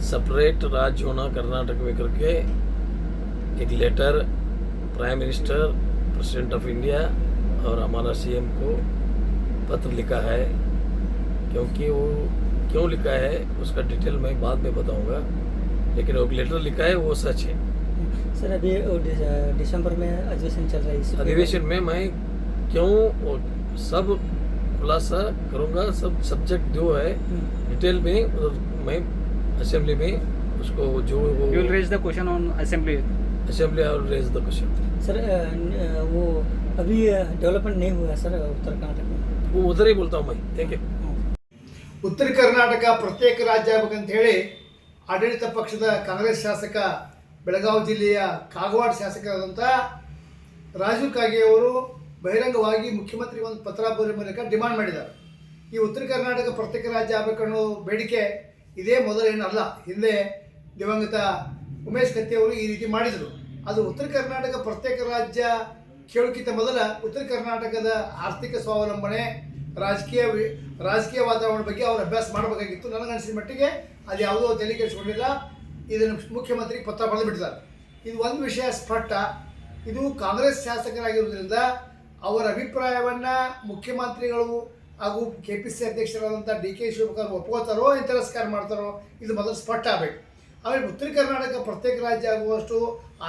Separate राज्य होना कर्नाटक में करके एक letter prime minister president of India और हमारा सीएम को पत्र लिखा है। क्योंकि वो क्यों लिखा है उसका डिटेल मैं बाद में बताऊँगा। लेकिन वो लेटर लिखा है वो सच है। सर अभी दिसंबर में अधिवेशन चल रहा है अधिवेशन में मैं क्यों सब खुलासा करूँगा सब सब्जेक्ट जो है हम्म। डिटेल में मतलब मैं असेंबली में उसको जो वो You will raise the question on assembly. Assembly और raise the question sir uh, न- वो अभी डेवलपमेंट नहीं हुआ है सर उत्तर कर्नाटक में वो उधर ही बोलता हूँ मैं थैंक यू ಉತ್ತರ ಕರ್ನಾಟಕ ಪ್ರತ್ಯೇಕ ರಾಜ್ಯ ಆಗ್ಬೇಕಂತ ಹೇಳಿ ಆಡಳಿತ ಪಕ್ಷದ ಕಾಂಗ್ರೆಸ್ ಶಾಸಕ ಬೆಳಗಾವಿ ಜಿಲ್ಲೆಯ ಕಾಗವಾಡ ಶಾಸಕರಾದಂಥ ರಾಜೀವ್ ಕಾಗೆ ಅವರು ಬಹಿರಂಗವಾಗಿ ಮುಖ್ಯಮಂತ್ರಿ ಒಂದು ಪತ್ರ ಬರೆಯುವ ಮೂಲಕ ಡಿಮಾಂಡ್ ಮಾಡಿದ್ದಾರೆ ಈ ಉತ್ತರ ಕರ್ನಾಟಕ ಪ್ರತ್ಯೇಕ ರಾಜ್ಯ ಆಗಬೇಕನ್ನೋ ಬೇಡಿಕೆ ಇದೇ ಮೊದಲೇನಲ್ಲ ಹಿಂದೆ ದಿವಂಗತ ಉಮೇಶ್ ಕತ್ತಿ ಅವರು ಈ ರೀತಿ ಮಾಡಿದರು. ಅದು ಉತ್ತರ ಕರ್ನಾಟಕ ಪ್ರತ್ಯೇಕ ರಾಜ್ಯ ಕೇಳೋಕ್ಕಿಂತ ಮೊದಲ ಉತ್ತರ ಕರ್ನಾಟಕದ ಆರ್ಥಿಕ ಸ್ವಾವಲಂಬನೆ, ರಾಜಕೀಯ ರಾಜಕೀಯ ವಾತಾವರಣ ಬಗ್ಗೆ ಅವರು ಅಭ್ಯಾಸ ಮಾಡಬೇಕಾಗಿತ್ತು. ನನಗನ್ಸಿದ ಮಟ್ಟಿಗೆ ಅದು ಯಾವುದೋ ತಲೆ ಇದನ್ನು ಮುಖ್ಯಮಂತ್ರಿ ಪತ್ರ ಬರೆದು ಬಿಟ್ಟಿದ್ದಾರೆ. ಇದು ಒಂದು ವಿಷಯ ಸ್ಪಷ್ಟ. ಇದು ಕಾಂಗ್ರೆಸ್ ಶಾಸಕರಾಗಿರುವುದರಿಂದ ಅವರ ಅಭಿಪ್ರಾಯವನ್ನು ಮುಖ್ಯಮಂತ್ರಿಗಳು ಹಾಗೂ ಕೆ ಪಿ ಸಿ ಅಧ್ಯಕ್ಷರಾದಂಥ ಡಿ ಕೆ ಶಿವಕುಮಾರ್ ಒಪ್ಕೋತಾರೋ ಏನು ತಿರಸ್ಕಾರ ಮಾಡ್ತಾರೋ, ಇದು ಮೊದಲು ಸ್ಪಷ್ಟ ಆಗಬೇಕು. ಆಮೇಲೆ ಉತ್ತರ ಕರ್ನಾಟಕ ಪ್ರತ್ಯೇಕ ರಾಜ್ಯ ಆಗುವಷ್ಟು,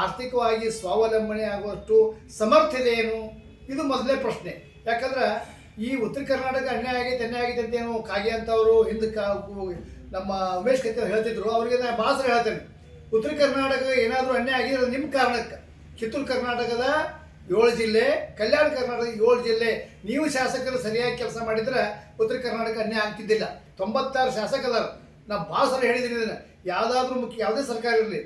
ಆರ್ಥಿಕವಾಗಿ ಸ್ವಾವಲಂಬನೆ ಆಗುವಷ್ಟು ಸಮರ್ಥತೆ ಏನು? ಇದು ಮೊದಲೇ ಪ್ರಶ್ನೆ. ಯಾಕಂದ್ರೆ ಈ ಉತ್ತರ ಕರ್ನಾಟಕ ಅನ್ಯಾಯ ಆಗೈತೆ ಅನ್ಯಾಯ ಆಗೈತೆ ಅಂತ ಏನು ಕಾಗೆ ಅಂತವರು ಹಿಂದೆ ಕಾ ನಮ್ಮ ಉಮೇಶ್ ಕತ್ತಿ ಅವ್ರು ಹೇಳ್ತಿದ್ರು, ಅವರಿಗೆ ನಾನು ಸಲ ಹೇಳ್ತೇನೆ. ಉತ್ತರ ಕರ್ನಾಟಕ ಏನಾದರೂ ಅನ್ಯಾಯ ಆಗಿದ್ರೆ ನಿಮ್ಮ ಕಾರಣಕ್ಕೆ. ಕಿತ್ತೂರು ಕರ್ನಾಟಕದ ಏಳು ಜಿಲ್ಲೆ, ಕಲ್ಯಾಣ ಕರ್ನಾಟಕ ಏಳು ಜಿಲ್ಲೆ. ನೀವು ಶಾಸಕರು ಸರಿಯಾಗಿ ಕೆಲಸ ಮಾಡಿದ್ರೆ ಉತ್ತರ ಕರ್ನಾಟಕ ಅನ್ಯಾಯ ಆಗ್ತಿದ್ದಿಲ್ಲ. ತೊಂಬತ್ತಾರು ಶಾಸಕರು ನಾ ಭಾಳ ಸಲ ಹೇಳಿದ್ದೀನಿ ಇದನ್ನು. ಯಾವುದಾದ್ರೂ ಮುಖ್ಯ, ಯಾವುದೇ ಸರ್ಕಾರ ಇರಲಿ.